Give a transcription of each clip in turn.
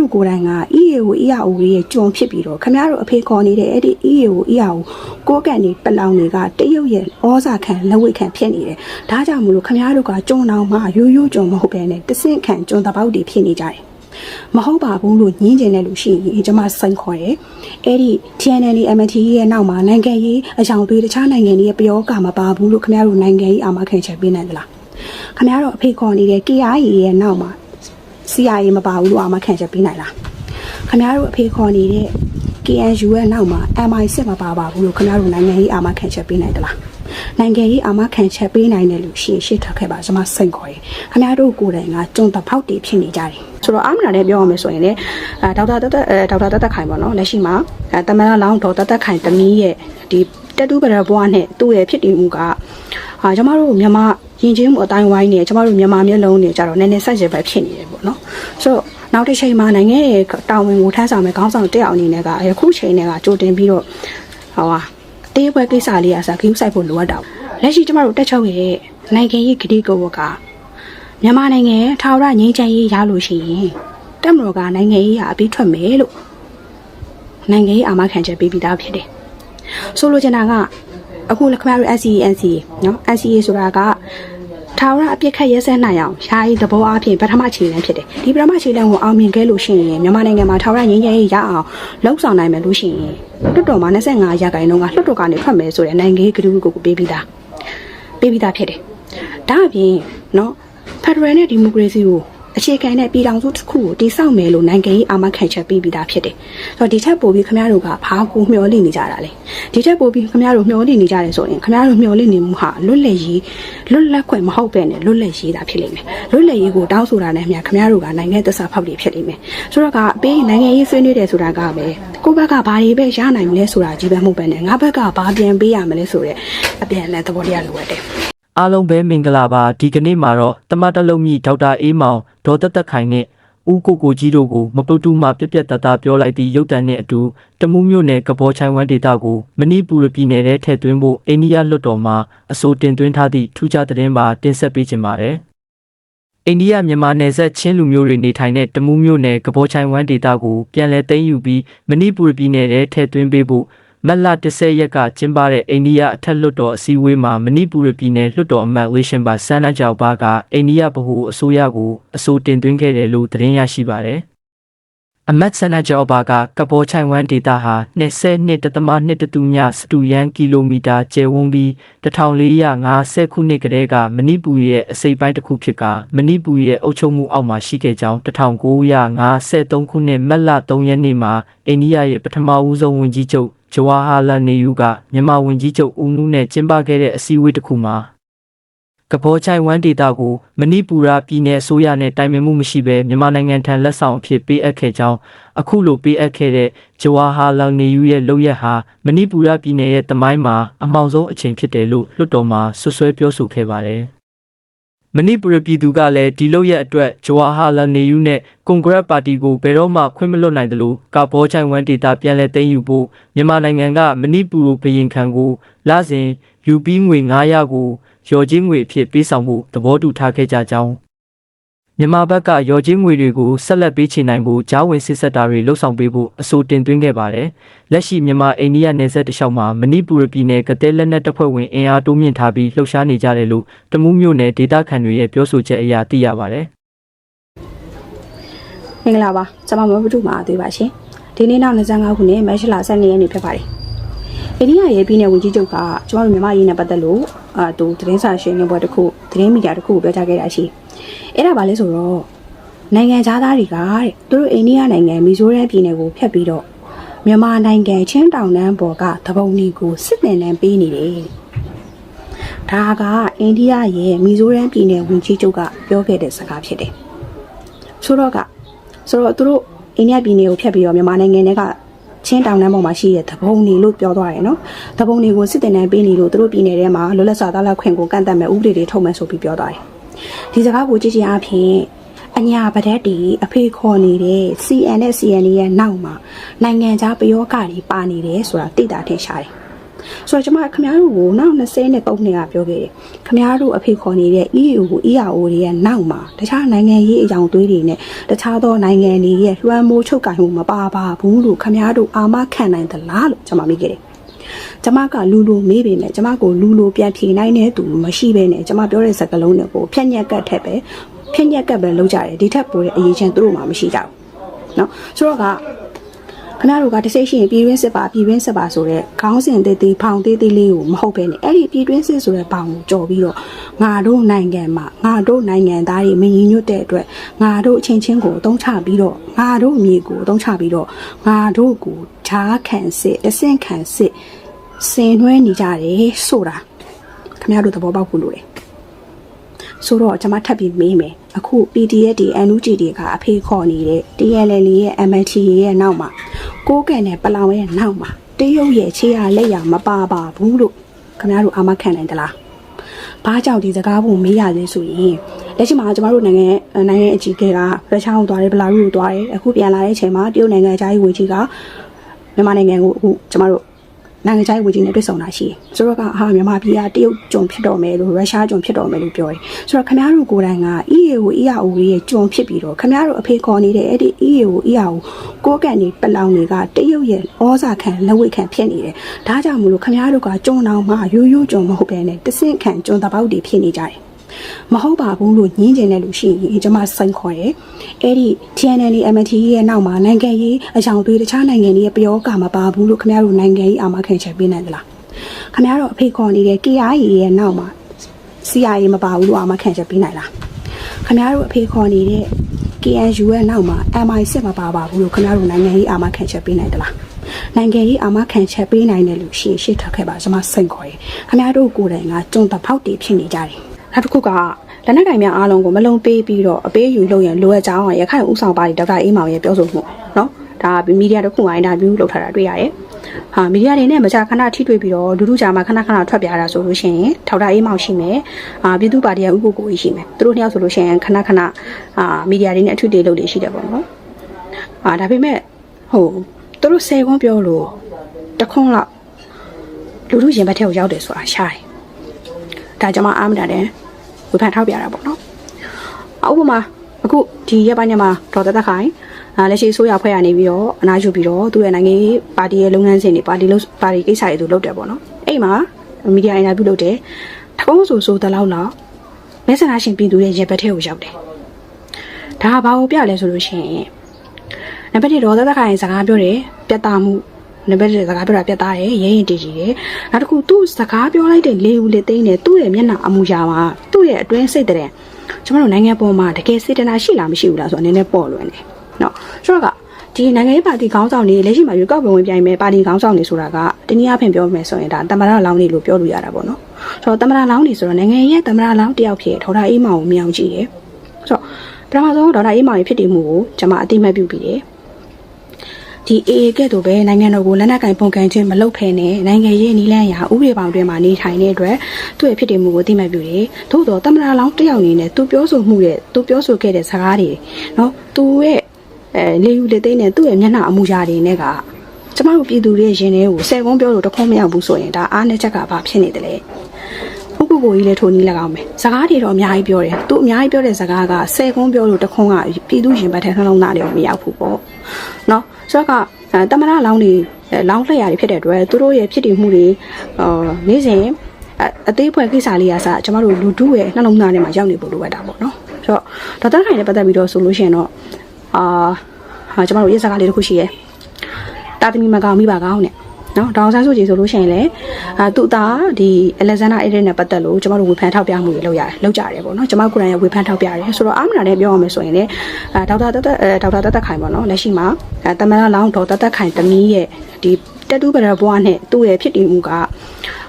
တို့ကိုယ်တိုင်က EAO EAO ရဲ့ကြုံဖြစ်ပြီးတော့ခမရတို့အဖေခေါ်နေတဲ့အဲ့ဒီ EAO EAO ကိုယ်ကန်နေပလောင်တွေကတရုတ်ရဲ့ဩဇာခံလက်ဝိတ်ခံဖြစ်နေတယ်ဒါကြောင့်မလို့ခမရတို့ကကြုံအောင်မှရိုးရိုးကြုံမဟုတ်ပဲနဲ့တဆင့်ခံကြုံတပေါက်တွေဖြစ်နေကြတယ်မဟုတ်ပါဘူးလို့ညင်းကျင်တဲ့လူရှိရင်ကျွန်မစိန်ခေါ်တယ်အဲ့ဒီ TNL MT ရဲ့နောက်မှာနိုင်ငံရေးအကြောင်းတွေတခြားနိုင်ငံတွေရဲ့ပြောကမပါဘူးလို့ခမရတို့နိုင်ငံရေးအာမခံချက်ပေးနိုင်သလားခမရတို့အဖေခေါ်နေတဲ့ KIA ရဲ့နောက်မှာ CIA မပါဘူးလို့အာမခံချက်ပေးနိုင်လားခင်ဗျားတို့အဖေခေါ်နေတဲ့ KNU ရဲ့နောက်မှာ MI6 မပါပါဘူးလို့ခင်ဗျားတို့နိုင်ငံရေးအာမခံချက်ပေးနိုင်သလားနိုင်ငံရေးအာမခံချက်ပေးနိုင်တယ်လို့ရှေ့ရှေ့ထွက်ခဲ့ပါကျွန်မစိတ်ခေါ်ရင်ခင်ဗျားတို့ကိုယ်တိုင်ကကြုံတဖောက်တည်ဖြစ်နေကြတယ်ဆိုတော့အာမနာနဲ့ပြောရမယ်ဆိုရင်လည်းအဲဒေါက်တာတက်တက်အဲဒေါက်တာတက်တက်ခိုင်ပေါ့နော်လက်ရှိမှာအဲတမန်တော်လောင်းဒေါက်တာတက်ခိုင်တမီးရဲ့ဒီတက်တူးပရဘွားနဲ့သူ့ရဲ့ဖြစ်တည်မှုကဟာကျမတို့မြန်မာ ယဉ်ကျေးမှုအတိုင်းဝိုင်းနဲ့ကျမတို့မြန်မာမျိုးလုံးတွေကြတော့နည်းနည်းဆက်ရပဲဖြစ်နေတယ်ပေါ့နော်ဆိုတော့နောက်တစ်ချိန်မှာနိုင်ငံရဲ့တာဝန်ကိုထမ်းဆောင်မဲ့ခေါင်းဆောင်တက်အောင်အနေနဲ့ကအခုချိန်နဲ့ကကြိုတင်ပြီးတော့ဟောပါတေးပွဲကိစ္စလေးအစားဂိမ်းဆိုင်ဖို့လိုအပ်တာလက်ရှိကျမတို့တက်ချုပ်ရဲ့နိုင်ငံရေးဂတိကဝတ်ကမြန်မာနိုင်ငံထာဝရငြိမ်းချမ်းရေးရလို့ရှိရင်တက်မတော်ကနိုင်ငံရေးအပြီးထွက်မယ်လို့နိုင်ငံရေးအာမခံချက်ပေးပြီးသားဖြစ်တယ်ဆိုလိုချင်တာကအခုလက်ခမရတို့ SCNC နော် SCA ဆိုတာက ထာဝရအပြစ်ခတ်ရဲစဲနိုင်အောင်ယာယီသဘောအဖြစ်ပထမခြေလှမ်းဖြစ်တယ်ဒီပထမခြေလှမ်းကိုအောင်မြင်ခဲ့လို့ရှိရင်မြန်မာနိုင်ငံမှာထာဝရငြိမ်းချမ်းရေးရအောင်လှုပ်ဆောင်နိုင်မယ်လို့ရှိရင်လွတ်တော်မှာ25ရာခိုင်နှုန်းကလွတ်တော်ကနေထွက်မယ်ဆိုတဲ့နိုင်ငံရေးကတိကိုပေးပြီးသားပေးပြီးသားဖြစ်တယ်ဒါအပြင်နော်ဖက်ဒရယ်နဲ့ဒီမိုကရေစီကို အခြေခံတဲ့ပြည်ထောင်စုတစ်ခုကိုတည်ဆောက်မယ်လို့နိုင်ငံရေးအာမခံချက်ပေးပြီးသားဖြစ်တယ်။ဆိုတော့ဒီထက်ပိုပြီးခင်ဗျားတို့ကဘာကိုမျှော်လင့်နေကြတာလဲ။ဒီထက်ပိုပြီးခင်ဗျားတို့မျှော်လင့်နေကြတယ်ဆိုရင်ခင်ဗျားတို့မျှော်လင့်နေမှုဟာလွတ်လပ်ရေးလွတ်လပ်ခွင့်မဟုတ်ပဲနဲ့လွတ်လပ်ရေးတာဖြစ်လိမ့်မယ်။လွတ်လပ်ရေးကိုတောင်းဆိုတာနဲ့အများခင်ဗျားတို့ကနိုင်ငံသစ္စာဖောက်တွေဖြစ်လိမ့်မယ်။ဆိုတော့ကပေးနိုင်ငံရေးဆွေးနွေးတယ်ဆိုတာကပဲကိုယ့်ဘက်ကဘာတွေပဲရနိုင်မလဲဆိုတာကြီးပဲမဟုတ်ပဲနဲ့ငါဘက်ကဘာပြန်ပေးရမလဲဆိုတဲ့အပြန်အလှန်သဘောတရားလိုအပ်တယ်။ အားလုံးပဲမင်္ဂလာပါဒီကနေ့မှာတော့တမတ်တလုံးမြဒေါက်တာအေးမောင်ဒေါ်သက်သက်ခိုင်နဲ့ဦးကိုကိုကြီးတို့ကိုမပုတ်တူမှပြက်ပြက်တသားပြောလိုက်သည့်ရုပ်တံနဲ့အတူတမူးမြို့နယ်ကဘောချိုင်ဝမ်ဒေတာကိုမဏိပူရပြည်နယ်ထဲထည့်သွင်းဖို့အိန္ဒိယလွှတ်တော်မှအဆိုတင်သွင်းထားသည့်ထူးခြားသတင်းပါတင်ဆက်ပေးခြင်းပါတယ်အိန္ဒိယမြန်မာနယ်စပ်ချင်းလူမျိုးတွေနေထိုင်တဲ့တမူးမြို့နယ်ကဘောချိုင်ဝမ်ဒေတာကိုပြန်လည်သိမ်းယူပြီးမဏိပူရပြည်နယ်ထဲထည့်သွင်းပေးဖို့ မက်လာ10ရက်ကကျင်းပတဲ့အိန္ဒိယအထက်လွှတ်တော်အစည်းအဝေးမှာမဏိပူရပြည်နယ်လွှတ်တော်အမတ်ဝေရှင်ပါဆန်နကြောက်ဘာကအိန္ဒိယဗဟိုအစိုးရကိုအဆိုတင်သွင်းခဲ့တယ်လို့သတင်းရရှိပါတယ်။အမတ်ဆန်နကြောက်ဘာကကဘောချိုင်ဝမ်ဒေတာဟာ22.2တူညစတူယန်ကီလိုမီတာကျယ်ဝန်းပြီး1450ခုနှစ်ကတည်းကမဏိပူရဲ့အစိပ်ပိုင်းတစ်ခုဖြစ်ကမဏိပူရဲ့အုပ်ချုပ်မှုအောက်မှာရှိခဲ့ကြောင်း1953ခုနှစ်မက်လ3ရက်နေ့မှာအိန္ဒိယရဲ့ပထမဦးဆုံးဝန်ကြီးချုပ် ဂျဝါဟာလာနေယူကမြန်မာဝန်ကြီးချုပ်ဦးနုနဲ့ကျင်းပခဲ့တဲ့အစည်းအဝေးတစ်ခုမှာကဘောချိုင်ဝမ်ဒေတာကိုမဏိပူရပြည်နယ်အစိုးရနဲ့တိုင်ပင်မှုမရှိဘဲမြန်မာနိုင်ငံထံလက်ဆောင်အဖြစ်ပေးအပ်ခဲ့ကြောင်းအခုလိုပေးအပ်ခဲ့တဲ့ဂျဝါဟာလာနေယူရဲ့လုပ်ရက်ဟာမဏိပူရပြည်နယ်ရဲ့တမိုင်းမှာအမောင်ဆုံးအချိန်ဖြစ်တယ်လို့လွှတ်တော်မှာဆွဆွဲပြောဆိုခဲ့ပါတယ်။ မဏိပူရပြည်သူကလည်းဒီလောက်ရဲ့အတွက်ဂျဝါဟာလာနေယူနဲ့ကွန်ဂရက်ပါတီကိုဘယ်တော့မှခွင့်မလွတ်နိုင်တယ်လို့ကဘောချိုင်ဝမ်ဒေတာပြန်လည်သိမ်းယူဖို့မြန်မာနိုင်ငံကမဏိပူရဘရင်ခံကိုလစဉ်ယူပြီးငွေ900ကိုရော်ချင်းငွေအဖြစ်ပေးဆောင်မှုသဘောတူထားခဲ့ကြကြောင်း မြန်မာဘက်ကရော်ချင်းငွေတွေကိုဆက်လက်ပေးချေနိုင်ဖို့ဂျားဝင်စစ်ဆက်တာတွေလှုပ်ဆောင်ပေးဖို့အဆိုတင်သွင်းခဲ့ပါတယ်။လက်ရှိမြန်မာအိန္ဒိယနယ်စပ်တစ်လျှောက်မှာမဏိပူရပြည်နယ်ကတဲလက်နက်တပ်ဖွဲ့ဝင်အင်အားတိုးမြင့်ထားပြီးလှုပ်ရှားနေကြတယ်လို့တမူးမြို့နယ်ဒေသခံတွေရဲ့ပြောဆိုချက်အရသိရပါတယ်။မင်္ဂလာပါကျွန်မမဘုဒ္ဓမာအသေးပါရှင်ဒီနေ့နောက်25ခုနှစ်မတ်လ12ရက်နေ့ဖြစ်ပါတယ်အိန္ဒိယရဲ့ပြည်နယ်ဝန်ကြီးချုပ်ကကျွန်တော်တို့မြန်မာရေးနဲ့ပတ်သက်လို့အာသူသတင်းစာရှင်းလင်းပွဲတစ်ခုသတင်းမီဒီယာတစ်ခုကိုပြောကြားခဲ့တာရှိ အဲ့ဒါဘာလဲဆိုတော့နိုင်ငံသားတွေကတဲ့သူတို့အိန္ဒိယနိုင်ငံမီဇိုရမ်ပြည်နယ်ကိုဖျက်ပြီးတော့မြန်မာနိုင်ငံချင်းတောင်တန်းပေါ်ကသဘုံတွေကိုစစ်တင်တန်းပေးနေတယ်ဒါကအိန္ဒိယရဲ့မီဇိုရမ်ပြည်နယ်ဝန်ကြီးချုပ်ကပြောခဲ့တဲ့စကားဖြစ်တယ်ဆိုတော့ကဆိုတော့သူတို့အိန္ဒိယပြည်နယ်ကိုဖျက်ပြီးတော့မြန်မာနိုင်ငံထဲကချင်းတောင်တန်းပေါ်မှာရှိတဲ့သဘုံတွေလို့ပြောသွားတယ်နော်။သဘုံတွေကိုစစ်တင်တန်းပေးနေလို့သူတို့ပြည်နယ်ထဲမှာလွတ်လပ်စွာသားလက်ခွင့်ကိုကန့်သတ်မဲ့ဥပဒေတွေထုတ်မယ်ဆိုပြီးပြောသွားတယ်။ ဒီစကားကိုကြည့်ချင်းအဖြစ်အညာပဒတ်တီအဖေခေါ်နေတဲ့ CN နဲ့ CN ရဲ့နောက်မှာနိုင်ငံခြားပယောဂတွေပါနေတယ်ဆိုတာသိတာထင်ရှားတယ်။ဆိုတော့ကျမခမားတို့ကိုနောက်20နဲ့3နှစ်ကပြောခဲ့တယ်ခမားတို့အဖေခေါ်နေတဲ့ EU ကို EAO တွေရဲ့နောက်မှာတခြားနိုင်ငံရေးအကြောင်းသွေးတွေနဲ့တခြားသောနိုင်ငံတွေရဲ့လွှမ်းမိုးချုပ်ကင်မှုမပါပါဘူးလို့ခမားတို့အာမခံနိုင်သလားလို့ကျမမေးခဲ့တယ် ကျမကလူလူမေးပေမဲ့ကျမကိုလူလူပြန်ဖြေနိုင်တဲ့သူမရှိဘဲနဲ့ကျမပြောတဲ့စကားလုံးတွေကိုဖြက်ညက်ကတ်ထက်ပဲဖြက်ညက်ကတ်ပဲလုပ်ကြတယ်ဒီထက်ပိုတဲ့အရေးချင်းသူတို့မှမရှိကြဘူးเนาะဆိုတော့က ခဏတို့ကတစိရှိရင်ပြည်တွင်းစစ်ပါပြည်တွင်းစစ်ပါဆိုတော့ခေါင်းစဉ်သေးသေးဖောင်သေးသေးလေးကိုမဟုတ်ပဲနဲ့အဲ့ဒီပြည်တွင်းစစ်ဆိုတဲ့ပေါင်ကိုကြော်ပြီးတော့ငါတို့နိုင်ငံမှာငါတို့နိုင်ငံသားတွေမညီညွတ်တဲ့အတွက်ငါတို့အချင်းချင်းကိုအသုံးချပြီးတော့ငါတို့မြေကိုအသုံးချပြီးတော့ငါတို့ကိုဓာခံစစ်အဆင့်ခံစစ် ဆင်နွှဲနေကြတယ်ဆိုတာခင်ဗျားတို့သဘောပေါက်ဖို့လိုတယ်ဆိုတော့ကျွန်မထပ်ပြီးမေးမယ်အခု PDF ဒီ NUG တွေကအဖေခေါ်နေတဲ့ TLL ရဲ့ MNT ရဲ့နောက်မှာကိုးကန်နဲ့ပလောင်ရဲ့နောက်မှာတရုတ်ရဲ့ခြေရလက်ရမပါပါဘူးလို့ခင်ဗျားတို့အာမခံနိုင်သလားဘာကြောင့်ဒီစကားပုံမေးရလဲဆိုရင်လက်ရှိမှာကျမတို့နိုင်ငံနိုင်ငံအကြီးအကဲကရုရှားကိုသွားတယ်ဘလာရုကိုသွားတယ်အခုပြန်လာတဲ့အချိန်မှာတရုတ်နိုင်ငံအကြီးဝန်ကြီးကမြန်မာနိုင်ငံကိုအခုကျမတို့ နိုင်ငံခြားရေးဝန်ကြီးနဲ့တွေ့ဆုံတာရှိတယ်။ဆိုတော့ကဟာမြန်မာပြည်ကတရုတ်ကြုံဖြစ်တော်မယ်လို့ရုရှားကြုံဖြစ်တော်မယ်လို့ပြောတယ်။ဆိုတော့ခမားတို့ကိုယ်တိုင်က EAO EAO ရဲ့ကြုံဖြစ်ပြီးတော့ခမားတို့အဖေခေါ်နေတဲ့အဲ့ဒီ EAO EAO ကိုယ်ကန်နေပလောင်တွေကတရုတ်ရဲ့ဩဇာခံလက်ဝိတ်ခံဖြစ်နေတယ်။ဒါကြောင့်မလို့ခမားတို့ကကြုံတော်မှာရိုးရိုးကြုံမဟုတ်ဘဲနဲ့တဆင့်ခံကြုံတပေါက်တွေဖြစ်နေကြတယ်။ မဟုတ်ပါဘူးလို့ညင်းကျင်တဲ့လူရှိရင်ကျွန်မစိန်ခေါ်တယ်။အဲ့ဒီ TNL MT ရဲ့နောက်မှာနိုင်ငံရေးအကြောင်းတွေတခြားနိုင်ငံတွေရဲ့ပြောကမပါဘူးလို့ခင်ဗျားတို့နိုင်ငံရေးအာမခံချက်ပေးနိုင်သလား။ခင်ဗျားတို့အဖေခေါ်နေတဲ့ KIA ရဲ့နောက်မှာ CIA မပါဘူးလို့အာမခံချက်ပေးနိုင်လား။ခင်ဗျားတို့အဖေခေါ်နေတဲ့ KNU ရဲ့နောက်မှာ MI6 မပါပါဘူးလို့ခင်ဗျားတို့နိုင်ငံရေးအာမခံချက်ပေးနိုင်သလား။နိုင်ငံရေးအာမခံချက်ပေးနိုင်တယ်လို့ရှင်းရှင်းထားခဲ့ပါကျွန်မစိန်ခေါ်တယ်။ခင်ဗျားတို့ကိုယ်တိုင်ကကြုံတဖောက်တွေဖြစ်နေကြတယ်။ နောက်တစ်ခုကလက်နက်ကင်များအားလုံးကိုမလုံပေးပြီးတော့အပေးယူလုပ်ရင်လိုအပ်ကြောင်းရခိုင်ဥဆောင်ပါတီဒေါက်တာအေးမောင်ရဲ့ပြောဆိုမှုနော်ဒါမီဒီယာတစ်ခုမှာအင်တာဗျူးလုပ်ထားတာတွေ့ရတယ်။ဟာမီဒီယာတွေနဲ့မကြာခဏထိတွေ့ပြီးတော့လူလူကြာမှာခဏခဏထွက်ပြတာဆိုလို့ရှိရင်ထောက်တာအေးမောင်ရှိမယ်။အာပြည်သူ့ပါတီရဲ့ဥပုကိုကြီးရှိမယ်။သူတို့နှစ်ယောက်ဆိုလို့ရှိရင်ခဏခဏအာမီဒီယာတွေနဲ့အထွတ်တွေလုပ်နေရှိတယ်ပေါ့နော်။အာဒါပေမဲ့ဟိုသူတို့၁၀ခွန်းပြောလို့တခွန်းလောက်လူလူရင်ဘတ်ထဲကိုရောက်တယ်ဆိုတာရှားတယ် ဒါကျွန်မအားမတာတယ်ဝေဖန်ထောက်ပြတာပေါ့နော်။ဥပမာအခုဒီရက်ပိုင်းညမှာဒေါ်သက်သက်ခိုင်အာလက်ရှိအစိုးရဖွဲ့ရနေပြီးတော့အနားယူပြီးတော့သူ့ရဲ့နိုင်ငံရေးပါတီရဲ့လုပ်ငန်းစဉ်တွေပါတီလို့ပါတီကိစ္စတွေသူလုပ်တယ်ပေါ့နော်။အဲ့မှာမီဒီယာအင်တာဗျူးလုပ်တယ်။တကုံးဆိုဆိုတလောက်လောက်မဲဆန္ဒရှင်ပြည်သူရဲ့ရေဘက်ထဲကိုရောက်တယ်။ဒါကဘာကိုပြလဲဆိုလို့ရှိရင်နံပါတ်1ဒေါ်သက်သက်ခိုင်စကားပြောတယ်ပြတ်သားမှု နံပါတ်တွေစကားပြောတာပြတ်သားတယ်ရရင်တည်ကြည်တယ်နောက်တစ်ခုသူ့စကားပြောလိုက်တဲ့လေဦးလေသိန်းနဲ့သူ့ရဲ့မျက်နှာအမူအရာမှာသူ့ရဲ့အတွင်းစိတ်တဲ့ကျွန်တော်တို့နိုင်ငံပေါ်မှာတကယ်စေတနာရှိလားမရှိဘူးလားဆိုတော့နည်းနည်းပေါ်လွင်တယ်နော်ကျွန်တော်ကဒီနိုင်ငံရေးပါတီခေါင်းဆောင်တွေလက်ရှိမှာရွေးကောက်ပွဲဝင်ပြိုင်မဲ့ပါတီခေါင်းဆောင်တွေဆိုတာကတနည်းအားဖြင့်ပြောမယ်ဆိုရင်ဒါတမရလောင်းနေလို့ပြောလို့ရတာပေါ့နော်ဆိုတော့တမရလောင်းနေဆိုတော့နိုင်ငံရဲ့တမရလောင်းတယောက်ဖြစ်ထော်ဒါအေးမောင်ကိုမြောင်ကြည့်တယ်ဆိုတော့ပထမဆုံးဒေါက်တာအေးမောင်ရဲ့ဖြစ်တည်မှုကိုကျွန်မအတိအမှတ်ပြုပြီးတယ် ဒီအေအေကဲ့သို့ပဲနိုင်ငံတော်ကိုလက်နက်ကင်ပုံကန်ခြင်းမလုပ်ဖဲနဲ့နိုင်ငံရေးနီလန်းရာဥပဒေပေါင်းတွင်မှာနေထိုင်တဲ့အတွက်သူ့ရဲ့ဖြစ်တည်မှုကိုအတိမတ်ပြုတယ်သို့တော့တမရလောင်းတယောက်အနေနဲ့သူပြောဆိုမှုတဲ့သူပြောဆိုခဲ့တဲ့စကားတွေနော်သူရဲ့အဲလေယူလေသိန်းနဲ့သူ့ရဲ့မျက်နှာအမူအရာတွေနဲ့ကကျမတို့ပြည်သူတွေရဲ့ရင်ထဲကိုဆယ်ကုန်းပြောလို့တခုံးမရောက်ဘူးဆိုရင်ဒါအားနဲ့ချက်ကဘာဖြစ်နေတယ်လဲ ဥပ္ပကိုကြီးလည်းထိုးနီး၎င်းမယ်စကားတွေတော့အများကြီးပြောတယ်သူအများကြီးပြောတဲ့စကားကဆယ်ကုန်းပြောလို့တခုံးကပြည်သူရင်ဘတ်ထဲနှလုံးသားတွေမရောက်ဘူးပေါ့နော်ဆိုတော့ကအဲတမရလောင်းတွေလောင်းလှည့်ရတွေဖြစ်တဲ့အတွက်သူတို့ရဲ့ဖြစ်တည်မှုတွေဟိုနေ့စဉ်အသေးဖွဲကိစ္စလေးအစားကျမတို့လူထုရဲ့နှလုံးသားထဲမှာရောက်နေဖို့လိုအပ်တာပေါ့နော်ဆိုတော့ဒေါက်တာခိုင်နဲ့ပတ်သက်ပြီးတော့ဆိုလို့ရှိရင်တော့အာဟာကျမတို့ရေးစကားလေးတစ်ခုရှိရဲတာသမီမကောင်မိပါကောင်းနဲ့ နော်ဒေါအောင်ဆန်းစုကြည်ဆိုလို့ရှိရင်လည်းအာသူ့သားဒီအလက်ဇန္ဒာအေဒရစ်နဲ့ပတ်သက်လို့ကျမတို့ဝေဖန်ထောက်ပြမှုတွေလုပ်ရတယ်လုပ်ကြရတယ်ပေါ့နော်ကျမကိုယ်တိုင်ရဝေဖန်ထောက်ပြရတယ်ဆိုတော့အာမနာနဲ့ပြောရမယ်ဆိုရင်လည်းအာဒေါက်တာတက်တက်အဲဒေါက်တာတက်တက်ခိုင်ပေါ့နော်လက်ရှိမှာအဲတမန်လောင်းဒေါက်တာတက်ခိုင်တမီးရဲ့ဒီတက်တူးပရဘွားနဲ့သူ့ရဲ့ဖြစ်တည်မှုက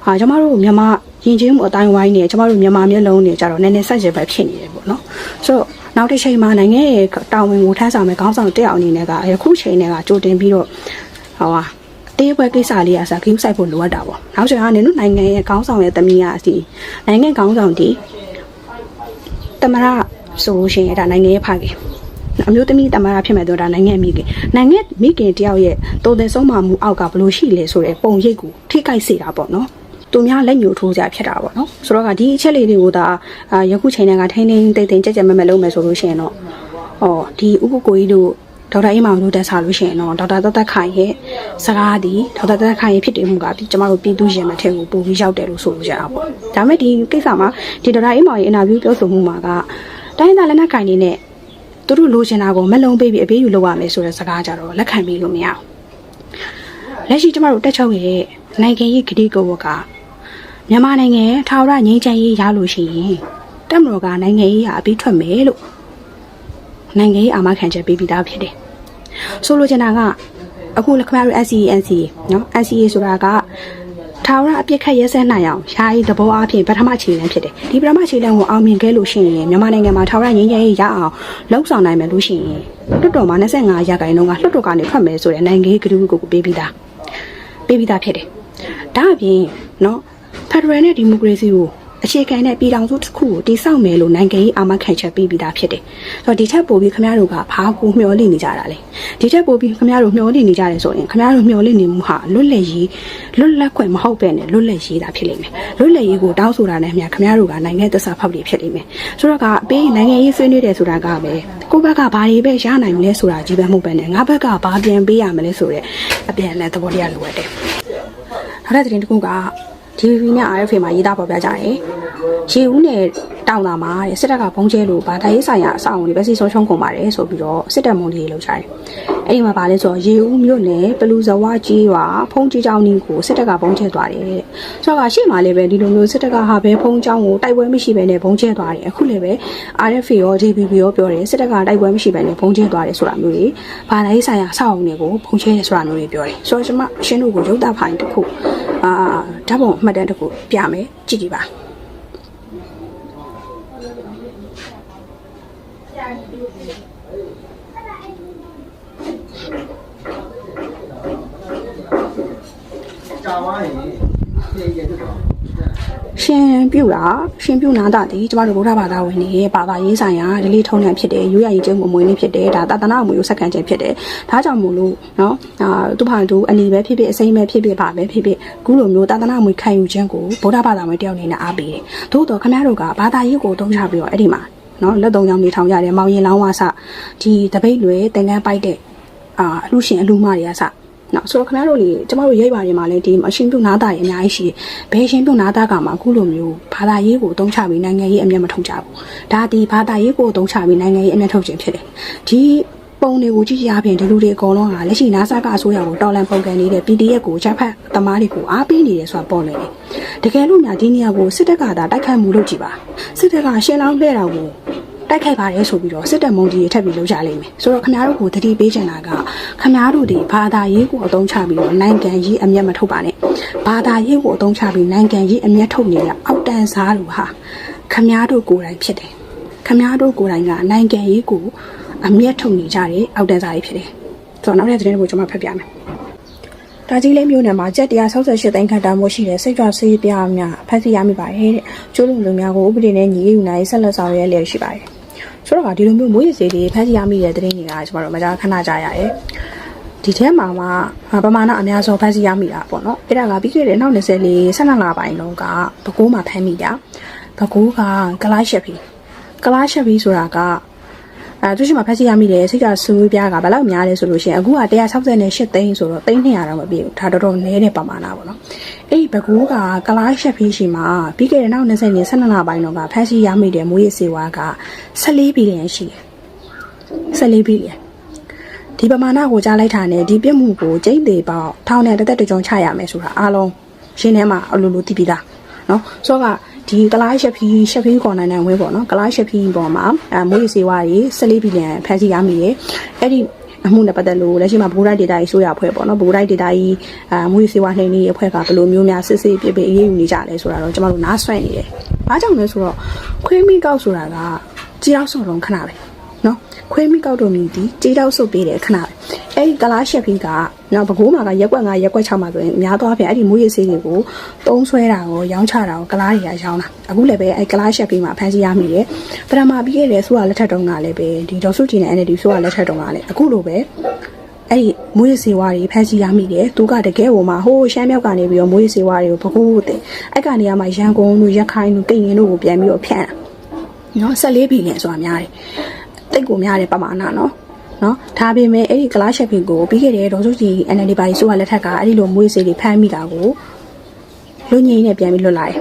အာကျမတို့မြန်မာယဉ်ကျေးမှုအတိုင်းဝိုင်းနဲ့ကျမတို့မြန်မာမျက်လုံးတွေကြတော့နည်းနည်းဆက်ရပဲဖြစ်နေတယ်ပေါ့နော်ဆိုတော့နောက်တစ်ချိန်မှာနိုင်ငံရဲ့တာဝန်ကိုထမ်းဆောင်မဲ့ခေါင်းဆောင်တက်အောင်အနေနဲ့ကအခုချိန်နဲ့ကကြိုတင်ပြီးတော့ဟောပါ တေးပွဲကိစ္စလေးအစားဂိမ်းဆိုင်ဖို့လိုအပ်တာပေါ့နောက်ချိန်ကနေတို့နိုင်ငံရဲ့ခေါင်းဆောင်ရဲ့တမီးကဒီနိုင်ငံခေါင်းဆောင်ဒီတမရဆိုလို့ရှိရင်ဒါနိုင်ငံရဲ့ဖခင်အမျိုးသမီးတမန်ရာဖြစ်မဲ့တော့ဒါနိုင်ငံမိခင်နိုင်ငံမိခင်တယောက်ရဲ့တုံတဲ့ဆုံးမမှုအောက်ကဘလို့ရှိလဲဆိုတဲ့ပုံရိပ်ကိုထိခိုက်စေတာပေါ့နော်သူများလက်ညှိုးထိုးကြဖြစ်တာပေါ့နော်ဆိုတော့ကဒီအချက်လေးတွေကိုဒါအာယခုချိန်ကထိန်းထိန်းတိတ်တိတ်ကြက်ကြက်မက်မက်လုပ်မယ်ဆိုလို့ရှိရင်တော့ဟောဒီဥပကိုကြီးတို့ ဒေါက်တာအေးမောင်တို့တက်စားလို့ရှိရင်တော့ဒေါက်တာသက်သက်ခိုင်ရဲ့စကားဒီဒေါက်တာသက်သက်ခိုင်ရဲ့ဖြစ်တည်မှုကကျမတို့ပြည်သူရင်မထက်ကိုပို့ပြီးရောက်တယ်လို့ဆိုလို့ရတာပေါ့ဒါမဲ့ဒီကိစ္စမှာဒီဒေါက်တာအေးမောင်ရဲ့အင်တာဗျူးပြောဆိုမှုမှာကတိုင်းသားလက်နက်ခိုင်နေနဲ့သူတို့လိုချင်တာကိုမလုံးပေးပြီးအပေးယူလုပ်ရမယ်ဆိုတဲ့စကားကြတော့လက်ခံပြီးလို့မရဘူးလက်ရှိကျမတို့တက်ချုပ်ရဲ့နိုင်ငံရေးဂတိကဝတ်ကမြန်မာနိုင်ငံထာဝရငြိမ်းချမ်းရေးရလို့ရှိရင်တက်မတော်ကနိုင်ငံရေးဟာအပြီးထွက်မယ်လို့နိုင်ငံရေးအာမခံချက်ပေးပြီးသားဖြစ်တယ် ဆိုလိုချင်တာကအခုလက်ခမရ SCNC နော် NCA ဆိုတာကထာဝရအပြစ်ခတ်ရဲစဲနိုင်အောင်ယာယီသဘောအဖြစ်ပထမခြေလှမ်းဖြစ်တယ်ဒီပထမခြေလှမ်းကိုအောင်မြင်ခဲ့လို့ရှိရင်မြန်မာနိုင်ငံမှာထာဝရငြိမ်းချမ်းရေးရအောင်လှုပ်ဆောင်နိုင်မယ်လို့ရှိရင်လွတ်တော်မှာ25ရာခိုင်နှုန်းကလွတ်တော်ကနေထွက်မယ်ဆိုတဲ့နိုင်ငံရေးကတိကိုပေးပြီးသားပေးပြီးသားဖြစ်တယ်ဒါအပြင်နော်ဖက်ဒရယ်နဲ့ဒီမိုကရေစီကို အခြေခံတဲ့ပြည်ထောင်စုတစ်ခုကိုတည်ဆောက်မယ်လို့နိုင်ငံရေးအာမခံချက်ပေးပြီးသားဖြစ်တယ်။ဆိုတော့ဒီထက်ပိုပြီးခင်ဗျားတို့ကဘာကိုမျှော်လင့်နေကြတာလဲ။ဒီထက်ပိုပြီးခင်ဗျားတို့မျှော်လင့်နေကြတယ်ဆိုရင်ခင်ဗျားတို့မျှော်လင့်နေမှုဟာလွတ်လပ်ရေးလွတ်လပ်ခွင့်မဟုတ်ပဲနဲ့လွတ်လပ်ရေးတာဖြစ်လိမ့်မယ်။လွတ်လပ်ရေးကိုတောင်းဆိုတာနဲ့အမျှခင်ဗျားတို့ကနိုင်ငံသစ္စာဖောက်ပြီးဖြစ်လိမ့်မယ်။ဆိုတော့ကအပေးနိုင်ငံရေးဆွေးနွေးတယ်ဆိုတာကပဲကိုယ့်ဘက်ကဘာတွေပဲရနိုင်မလဲဆိုတာကြီးပဲမဟုတ်ပဲနဲ့ငါဘက်ကဘာပြန်ပေးရမလဲဆိုတဲ့အပြန်အလှန်သဘောတရားလိုအပ်တယ်။နောက်တဲ့သတင်းတစ်ခုက DVB နဲ့ RFA မှာရေးသားပေါ်ပြကြတယ်။ ရေဦးနဲ့တောင်တာမှာတဲ့စစ်တပ်ကဘုံကျဲလို့ဗာဒါရေးဆိုင်ရာအဆောက်အုံတွေပဲစီဆုံးချုံကုန်ပါတယ်ဆိုပြီးတော့စစ်တပ်မုံတွေလောက်ချတယ်။အဲ့ဒီမှာဗာလဲဆိုတော့ရေဦးမြို့နယ်ပလူဇဝကြီးရွာဖုံးကြီးကျောင်းကြီးကိုစစ်တပ်ကဘုံကျဲသွားတယ်တဲ့။ဆိုတော့ကရှေ့မှာလည်းပဲဒီလိုမျိုးစစ်တပ်ကဟာပဲဖုံးကျောင်းကိုတိုက်ပွဲမရှိဘဲနဲ့ဘုံကျဲသွားတယ်။အခုလည်းပဲ RFA ရော DVB ရောပြောတယ်စစ်တပ်ကတိုက်ပွဲမရှိဘဲနဲ့ဘုံကျဲသွားတယ်ဆိုတာမျိုးတွေဗာဒါရေးဆိုင်ရာအဆောက်အုံတွေကိုဘုံကျဲတယ်ဆိုတာမျိုးတွေပြောတယ်။ဆိုတော့ကျွန်မရှင်းတို့ကိုရုပ်သဖိုင်တစ်ခုအာဓာတ်ပုံအမှတ်တမ်းတစ်ခုပြမယ်ကြည့်ကြည့်ပါ တာဝါရင်သိရတဲ့တော့ရှင်ပြုတာရှင်ပြုနာတာဒီကျမတို့ဗုဒ္ဓဘာသာဝင်တွေရဲ့ဘာသာရေးဆိုင်ရာဒလိထုံးတန်ဖြစ်တယ်ရိုးရာရေးကျုံကိုမွေးနေဖြစ်တယ်ဒါသာသနာ့အမွေကိုစက္ကန့်ချက်ဖြစ်တယ်ဒါကြောင့်မို့လို့နော်အာသူဖာသူအနေပဲဖြစ်ဖြစ်အစိမ်းပဲဖြစ်ဖြစ်ပါပဲဖြစ်ဖြစ်အခုလိုမျိုးသာသနာ့အမွေခံယူခြင်းကိုဗုဒ္ဓဘာသာဝင်တယောက်အနေနဲ့အားပေးတယ်သို့တော့ခမရတို့ကဘာသာရေးကိုသုံးချပြီးတော့အဲ့ဒီမှာနော်လက်သုံးချောင်းနေထောင်ရတယ်မောင်ရင်လောင်းဝါစဒီတပိတ်တွေတင်ကန်းပိုက်တဲ့အာအလှရှင်အလှမတွေကစ နော်ဆိုတော့ခင်ဗျားတို့လေကျမတို့ရိပ်ပါတွေမှာလည်းဒီအရှင်ပြုတ်နာတာတွေအများကြီးရှိတယ်။ဘယ်ရှင်ပြုတ်နာတာကမှအခုလိုမျိုးဘာသာရေးကိုအသုံးချပြီးနိုင်ငံရေးအမျက်မထုတ်ကြဘူး။ဒါဒီဘာသာရေးကိုအသုံးချပြီးနိုင်ငံရေးအမျက်ထုတ်ခြင်းဖြစ်တယ်။ဒီပုံတွေကိုကြည့်ရပြင်ဒီလူတွေအကုန်လုံးကလက်ရှိ NASA ကအစိုးရကိုတော်လန်ပုံကန်နေတဲ့ PDF ကိုချက်ဖက်သမားတွေကိုအားပေးနေတယ်ဆိုတာပေါ်နေတယ်။တကယ်လို့များဒီနေရာကိုစစ်တပ်ကသာတိုက်ခိုက်မှုလုပ်ကြည့်ပါ။စစ်တပ်ကရှင်းလောင်းလှဲတာကို တိုက်ခိုက်ပါတယ်ဆိုပြီးတော့စစ်တပ်မုံကြီးတွေထပ်ပြီးလုပ်ကြလိမ့်မယ်ဆိုတော့ခင်ဗျားတို့ကိုတတိပေးချင်တာကခင်ဗျားတို့ဒီဘာသာရေးကိုအသုံးချပြီးတော့နိုင်ငံရေးအမျက်မထုတ်ပါနဲ့ဘာသာရေးကိုအသုံးချပြီးနိုင်ငံရေးအမျက်ထုတ်နေတဲ့အောက်တန်းစားလူဟာခင်ဗျားတို့ကိုယ်တိုင်ဖြစ်တယ်ခင်ဗျားတို့ကိုယ်တိုင်ကနိုင်ငံရေးကိုအမျက်ထုတ်နေကြတဲ့အောက်တန်းစားတွေဖြစ်တယ်ဆိုတော့နောက်တဲ့သတင်းကိုကျွန်မဖတ်ပြမယ်ဒါကြီးလေးမျိုးနယ်မှာကြက်168သိန်းခန့်တန်းမှုရှိတဲ့စိတ်ကြွဆေးပြားများဖမ်းဆီးရမိပါတယ်တဲ့ကျိုးလုံလူများကိုဥပဒေနဲ့ညီယူနိုင်ဆက်လက်ဆောင်ရွက်လျက်ရှိပါတယ် ဆိုတော့ဒီလိုမျိုးမိုးရေစေးတွေဖမ်းဆီးရမိတဲ့သတင်းတွေကကျွန်တော်တို့မကြာခဏကြားရတယ်ဒီထဲမှာမှပမာဏအများဆုံးဖမ်းဆီးရမိတာပေါ့နော်အဲ့ဒါကပြီးခဲ့တဲ့နောက်20လေး12လပိုင်းလုံးကဘကိုးမှာဖမ်းမိတာဘကိုးကကလားရှက်ဖီကလားရှက်ဖီဆိုတာက အဲသူရှိမှဖက်စီရမိတယ်စိတ်ကစူးပြားကဘယ်လောက်များလဲဆိုလို့ရှိရင်အခုက168သိန်းဆိုတော့300တော့မပြည့်ဘူးဒါတော်တော်နည်းတဲ့ပမာဏပေါ့နော်အဲ့ဒီဘကူးကကလားရှက်ဖီရှိမှာပြီးခဲ့တဲ့နောက်20နှစ်12လပိုင်းတော့ကဖက်စီရမိတယ်မွေးရစေဝါက14ဘီလီယံရှိတယ်14ဘီလီယံဒီပမာဏကိုကြားလိုက်တာနဲ့ဒီပြစ်မှုကိုကျိတ်သေးပေါက်ထောင်နဲ့တစ်သက်တစ်ကြုံချရမယ်ဆိုတာအားလုံးရှင်းထဲမှာအလိုလိုသိပြီးသားနော်ဆိုတော့က ဒီကလားရှက်ဖီရှက်ဖီကော်နိုင်နိုင်ဝဲပေါ့နော်ကလားရှက်ဖီပေါ်မှာအဲမွေးရစေဝါကြီး14ဘီလီယံဖက်စီရမိတယ်အဲ့ဒီအမှုနဲ့ပတ်သက်လို့လက်ရှိမှာဘူရိုက်ဒေတာကြီးဆိုရအဖွဲ့ပေါ့နော်ဘူရိုက်ဒေတာကြီးအာမွေးစေဝါနှိမ့်နေအဖွဲ့ကဘယ်လိုမျိုးများစစ်စစ်ပြစ်ပြအေးအေးယူနေကြလဲဆိုတာတော့ကျွန်တော်တို့နားဆွဲနေတယ်။ဘာကြောင့်လဲဆိုတော့ခွေးမိကောက်ဆိုတာကကြီးအောင်စော်လုံးခဏပဲနော် ခွေးမိကောက်တို့မြည်ဒီကြေးတောက်ဆုပ်ပေးတယ်ခဏပဲအဲ့ဒီကလားရှက်ဖီးကနော်ဘကိုးမှာကရက်ကွက်9ရက်ကွက်6မှာဆိုရင်အများသောအားဖြင့်အဲ့ဒီမူရည်ဆေးတွေကိုတုံးဆွဲတာကိုရောင်းချတာကိုကလားတွေကရောင်းတာအခုလည်းပဲအဲ့ကလားရှက်ဖီးမှာဖမ်းဆီးရမိတယ်ပထမပြီးခဲ့တဲ့ဆိုကလက်ထက်တုန်းကလည်းပဲဒီဒေါ်စုကြည်နဲ့ NLD ဆိုကလက်ထက်တုန်းကလည်းအခုလိုပဲအဲ့ဒီမွေးစေဝါတွေဖမ်းဆီးရမိတယ်သူကတကယ်ဟိုမှာဟိုးရှမ်းမြောက်ကနေပြီးတော့မွေးစေဝါတွေကိုဘကိုးတဲ့အဲ့ကနေကမှရန်ကုန်တို့ရခိုင်တို့ကိရင်တို့ကိုပြန်ပြီးတော့ဖြန့်တာနော်14ဘီလီယံဆိုတာများတယ် တိတ်ကိုများတယ်ပမာဏနော်နော်ဒါပေမဲ့အဲ့ဒီကလားရှက်ဖီကိုပြီးခဲ့တဲ့ဒေါ်စုကြည် NLD ပါတီဆိုကလက်ထက်ကအဲ့ဒီလိုမွေးစေတွေဖမ်းမိတာကိုလူငင်းနဲ့ပြန်ပြီးလွတ်လာတယ်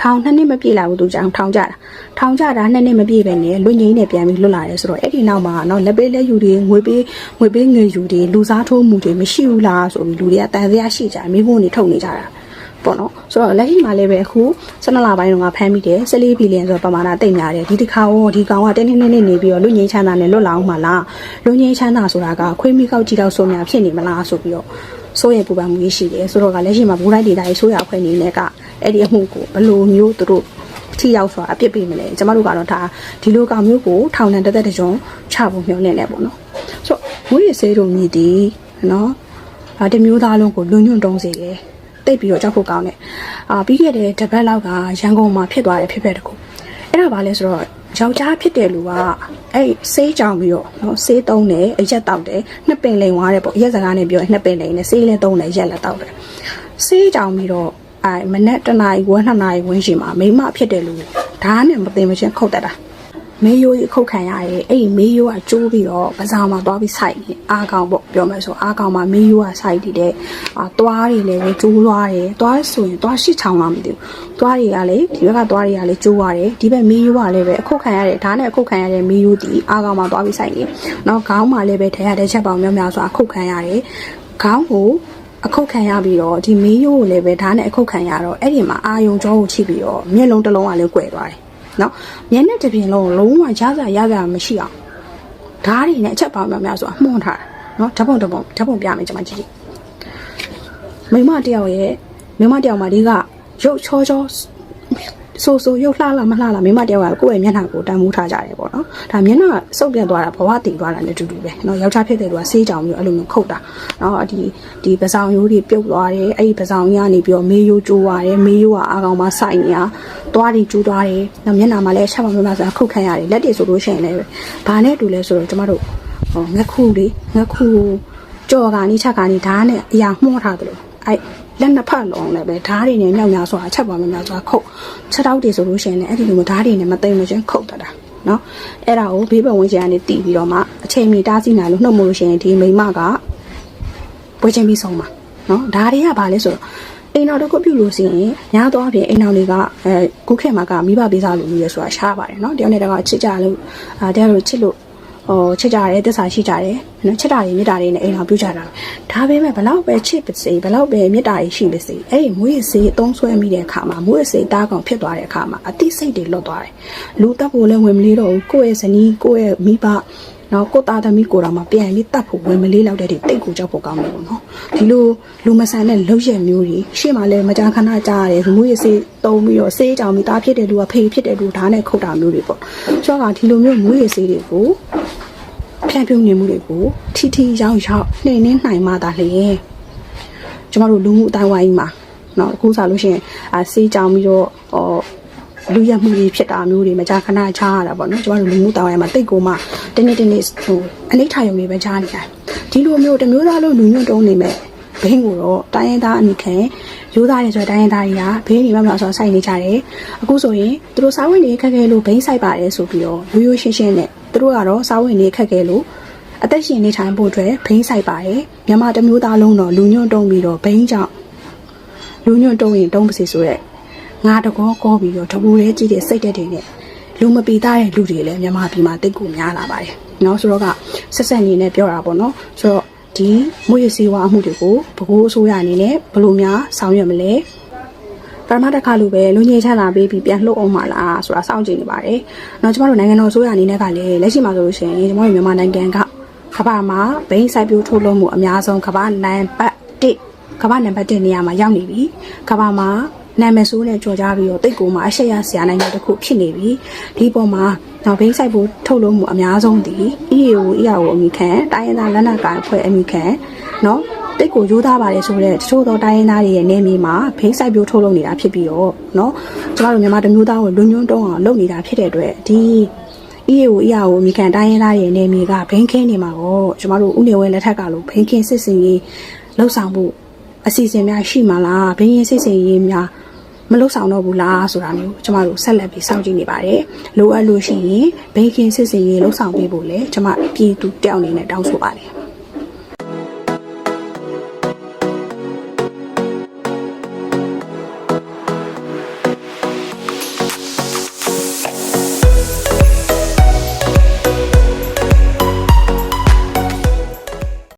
ထောင်နှစ်နှစ်မပြည့်လာဘူးသူကြောင့်ထောင်ကြတာထောင်ကြတာနှစ်နှစ်မပြည့်ပဲနဲ့လူငင်းနဲ့ပြန်ပြီးလွတ်လာတယ်ဆိုတော့အဲ့ဒီနောက်မှာနော်လက်ပေးလက်ယူတွေငွေပေးငွေပေးငွေယူတွေလူစားထိုးမှုတွေမရှိဘူးလားဆိုပြီးလူတွေကတန်စရာရှိကြတယ်မိဖို့နေထုတ်နေကြတာ ပေါ့နော်ဆိုတော့လက်ရှိမှာလည်းပဲအခု12လပိုင်းတုန်းကဖမ်းမိတယ်14ဘီလီယံဆိုတော့ပမာဏတိတ်များတယ်ဒီတစ်ခါရောဒီကောင်ကတင်းတင်းတင်းနေပြီးတော့လူငင်းချမ်းသာနဲ့လွတ်လာအောင်မလားလူငင်းချမ်းသာဆိုတာကခွေးမိကောက်ကြည့်တော့ဆိုများဖြစ်နေမလားဆိုပြီးတော့စိုးရိမ်ပူပန်မှုရှိတယ်ဆိုတော့ကလက်ရှိမှာဘူလိုက်ဒေတာရေးဆိုးရအဖွဲ့နေနဲ့ကအဲ့ဒီအမှုကိုဘယ်လိုမျိုးသူတို့ထိရောက်စွာအပြစ်ပေးမလဲကျမတို့ကတော့ဒါဒီလိုကောင်မျိုးကိုထောင်နဲ့တက်တက်တကြုံချဖို့မျှော်လင့်နေပေါ့နော်ဆိုတော့မွေးရစေးတို့မြည်တည်နော်ဒါတမျိုးသားလုံးကိုလွန်ညွန့်တုံးစေတယ် တိတ်ပြီးတော့ကြောက်ဖို့ကောင်းတယ်အာပြီးခဲ့တဲ့တပတ်လောက်ကရန်ကုန်မှာဖြစ်သွားတဲ့ဖြစ်ဖြစ်တကူအဲ့ဒါဘာလဲဆိုတော့ယောက်ျားဖြစ်တဲ့လူကအဲ့ဆေးကြောင်ပြီးတော့နော်ဆေးသုံးတယ်အရက်တောက်တယ်နှစ်ပင်လိန်သွားတယ်ပေါ့အရက်စကားနဲ့ပြောရင်နှစ်ပင်လိန်နဲ့ဆေးလည်းသုံးတယ်ရက်လည်းတောက်တယ်ဆေးကြောင်ပြီးတော့အဲမနေ့တနာရီဝန်းနှစ်နာရီဝန်းရှိမှာမိမဖြစ်တယ်လူဓာတ်နဲ့မသိမချင်းခုတ်တတ်တာ မေးရိုးကြီးခုတ်ခံရတယ်အဲ့ဒီမေးရိုးကကျိုးပြီးတော့ပဇာမှာသွားပြီးစိုက်နေအားကောင်ပေါ့ပြောမယ်ဆိုအားကောင်မှာမေးရိုးကစိုက်တည်တဲ့အာသွားတွေလည်းပဲကျိုးသွားတယ်သွားဆိုရင်သွားရှစ်ချောင်းလားမသိဘူးသွားတွေကလည်းဒီဘက်ကသွားတွေကလည်းကျိုးသွားတယ်ဒီဘက်မေးရိုးကလည်းပဲအခုတ်ခံရတဲ့ဓာတ်နဲ့အခုတ်ခံရတဲ့မေးရိုးတီအားကောင်မှာသွားပြီးစိုက်နေနောက်ခေါင်းမှာလည်းပဲထဲရတဲ့ချက်ပေါင်များများဆိုအခုတ်ခံရတယ်ခေါင်းကိုအခုတ်ခံရပြီးတော့ဒီမေးရိုးကိုလည်းပဲဓာတ်နဲ့အခုတ်ခံရတော့အဲ့ဒီမှာအာယုံကြောကိုချိပြီးတော့မျက်လုံးတစ်လုံးကလည်းကွယ်သွားတယ် နော်မျက်နှာတစ်ပြင်လုံးလုံးဝရစရစမရှိအောင်ဓာတ်တွေနဲ့အချက်ပေါင်းများများဆိုတာမှုန်းထားတာနော်ဓာတ်ပုံဓာတ်ပုံဓာတ်ပုံပြမယ်ကျွန်မကြည့်ကြည့်မိမတယောက်ရဲ့မိမတယောက်မှာဒီကရုပ်ချောချော ဆိုဆိုရုပ်လှလာမလှလာမိမတယောက်ကကိုယ့်ရဲ့မျက်နှာကိုတန်မိုးထားကြတယ်ပေါ့နော်ဒါမျက်နှာစုပ်ပြတ်သွားတာဘဝတည်သွားတာလည်းတူတူပဲနော်ယောက်ျားဖြစ်တဲ့သူကဆေးကြောင်ပြီးအဲ့လိုမျိုးခုတ်တာနော်ဒီဒီပစောင်ရိုးတွေပြုတ်သွားတယ်အဲ့ဒီပစောင်ကြီးကနေပြီးတော့မေးရိုးကျိုးသွားတယ်မေးရိုးကအာကောင်မှစိုက်နေတာသွားတွေကျိုးသွားတယ်နော်မျက်နှာမှာလည်းအချက်ပါမမဆိုတာခုတ်ခံရတယ်လက်တွေဆိုလို့ရှိရင်လည်းဘာနဲ့တူလဲဆိုတော့ကျမတို့ဟောငက်ခုလေးငက်ခုကြော်ကနေချက်ကနေဓာတ်နဲ့အရာမှုန်းထားတယ်လို့အဲ့ လက်နှစ်ဖက်လုံးလည်းပဲဓာတ်တွေနဲ့ညောင်ညာဆိုတာအချက်ပါမများဆိုတာခုတ်ချက်တောက်တွေဆိုလို့ရှိရင်လည်းအဲ့ဒီလိုမျိုးဓာတ်တွေနဲ့မသိမချင်းခုတ်တတ်တာနော်အဲ့ဒါကိုဘေးပတ်ဝန်းကျင်ကနေတီးပြီးတော့မှအချိန်မီတားဆီးနိုင်လို့နှုတ်မလို့ရှိရင်ဒီမိမကပွဲချင်းပြီးဆုံးပါနော်ဓာတ်တွေကဘာလဲဆိုတော့အိမ်တော်တစ်ခုပြုလို့ရှိရင်ညားတော့အပြင်အိမ်တော်တွေကအဲခုခေတ်မှာကမိဘပေးစားလို့လို့ရဆိုတာရှားပါတယ်နော်တယောက်နဲ့တယောက်ကချစ်ကြလို့အာတယောက်တို့ချစ်လို့ ဟိုချစ်ကြတယ်တစ္ဆာရှိကြတယ်နော်ချစ်တာတွေမေတ္တာတွေနဲ့အိမ်တော်ပြုကြတာဒါပေမဲ့ဘလောက်ပဲချစ်ပါစေဘလောက်ပဲမေတ္တာတွေရှိပါစေအဲ့ဒီမွေးစေးအသုံးဆွဲမိတဲ့အခါမှာမွေးစေးတားကောင်ဖြစ်သွားတဲ့အခါမှာအတိစိတ်တွေလွတ်သွားတယ်လူတက်ဖို့လည်းဝင်မလေးတော့ဘူးကိုယ့်ရဲ့ဇနီးကိုယ့်ရဲ့မိဘ နော်ကိုသားသမီးကိုယ်တော်မှာပြန်ပြီးတတ်ဖို့ဝင်မလေးလောက်တဲ့တိတ်ကိုကြောက်ဖို့ကောင်းတယ်ပေါ့နော်ဒီလိုလူမဆန်တဲ့လှုပ်ရက်မျိုးတွေရှေ့မှာလည်းမကြာခဏကြားရတယ်လူမျိုးရေးစေးတုံးပြီးတော့စေးကြောင်ပြီးသားဖြစ်တဲ့လူကဖေးဖြစ်တဲ့လူဓာတ်နဲ့ခုတ်တာမျိုးတွေပေါ့ဆိုတော့ဒီလိုမျိုးမျိုးရေးစေးတွေကိုဖြန့်ဖြူးနေမှုတွေကိုထီထီရောက်ရောက်နှိမ်နှင်းနိုင်မှသာလေကျမတို့လူမှုအတိုင်းဝိုင်းမှာနော်အခုဆိုလို့ရှိရင်အာစေးကြောင်ပြီးတော့ဟောလူရမှုတွေဖြစ်တာမျိုးတွေမကြာခဏချားရတာပေါ့နော်ကျမတို့လူမှုတောင်းရမှာတိတ်ကိုမှ တနေ့တနေ့ဟိုအနိဋ္ဌာယုံတွေပဲကြားနေတယ်ဒီလိုမျိုးတစ်မျိုးသားလုံးလူညွတ်တုံးနေမဲ့ဘင်းကိုတော့တိုင်းရင်းသားအနိခံရိုးသားတယ်ဆိုတော့တိုင်းရင်းသားတွေကဘင်းနေမှမလားဆိုတော့စိုက်နေကြတယ်အခုဆိုရင်သူတို့စားဝင်တွေခက်ခဲလို့ဘင်းစိုက်ပါတယ်ဆိုပြီးတော့ရိုးရိုးရှင်းရှင်းနဲ့သူတို့ကတော့စားဝင်တွေခက်ခဲလို့အသက်ရှင်နေထိုင်ဖို့အတွက်ဘင်းစိုက်ပါတယ်မြန်မာတစ်မျိုးသားလုံးတော့လူညွတ်တုံးပြီးတော့ဘင်းကြောင့်လူညွတ်တုံးရင်တုံးပါစေဆိုရက်ငါတကောကောပြီးတော့တပူရဲကြည့်တဲ့စိတ်တက်တွေနဲ့ လူမပီသားတဲ့လူတွေလည်းမြန်မာပြည်မှာတိတ်ကိုများလာပါတယ်เนาะဆိုတော့ကဆက်ဆက်နေနဲ့ပြောတာပေါ့เนาะဆိုတော့ဒီမွေးရစေဝါအမှုတွေကိုဘကိုးအစိုးရအနေနဲ့ဘယ်လိုများဆောင်ရွက်မလဲပထမတစ်ခါလိုပဲလူငယ်ချလာပေးပြီးပြန်လှုပ်အောင်မလားဆိုတာစောင့်ကြည့်နေပါတယ်။နောက်ကျမတို့နိုင်ငံတော်အစိုးရအနေနဲ့ကလည်းလက်ရှိမှာဆိုလို့ရှိရင်ကျမတို့မြန်မာနိုင်ငံကကမ္ဘာမှာဘိန်းစိုက်ပျိုးထုတ်လုပ်မှုအများဆုံးကမ္ဘာနံပါတ်1ကမ္ဘာနံပါတ်1နေရာမှာရောက်နေပြီ။ကမ္ဘာမှာ နာမည်ဆိုးနဲ့ကြော်ကြပြီးတော့တိတ်ကိုမှအရှက်ရဆရာနိုင်ငံတစ်ခုဖြစ်နေပြီဒီပုံမှာနောက်ဘိန်းဆိုင်ဖို့ထုတ်လို့မှုအများဆုံးဒီ EAO အရာကိုအမိခံတိုင်းရင်းသားလက်နက်ကိုင်အဖွဲ့အမိခံနော်တိတ်ကိုယူသားပါတယ်ဆိုတော့တချို့သောတိုင်းရင်းသားတွေရဲ့နေမြေမှာဘိန်းဆိုင်ပြိုးထုတ်လုပ်နေတာဖြစ်ပြီးတော့နော်ကျမတို့မြန်မာတမျိုးသားကိုလွန်ညွန်းတုံးအောင်လုပ်နေတာဖြစ်တဲ့အတွက်ဒီ EAO အရာကိုအမိခံတိုင်းရင်းသားရဲ့နေမြေကဘိန်းခင်းနေမှာတော့ကျမတို့ဥနေဝဲလက်ထက်ကလို့ဘိန်းခင်းစစ်စင်ရေးလှုပ်ဆောင်ဖို့အစီအစဉ်များရှိမှာလားဘိန်းရင်စစ်စင်ရေးများ မလှုပ်ဆောင်တော့ဘူးလားဆိုတာမျိုးကျမတို့ဆက်လက်ပြီးစောင့်ကြည့်နေပါတယ်လိုအပ်လို့ရှိရင်ဘိန်းခင်းစစ်စင်ရေးလှုပ်ဆောင်ပေးဖို့လည်းကျမပြည်သူတယောက်အနေနဲ့တောင်းဆိုပါတယ်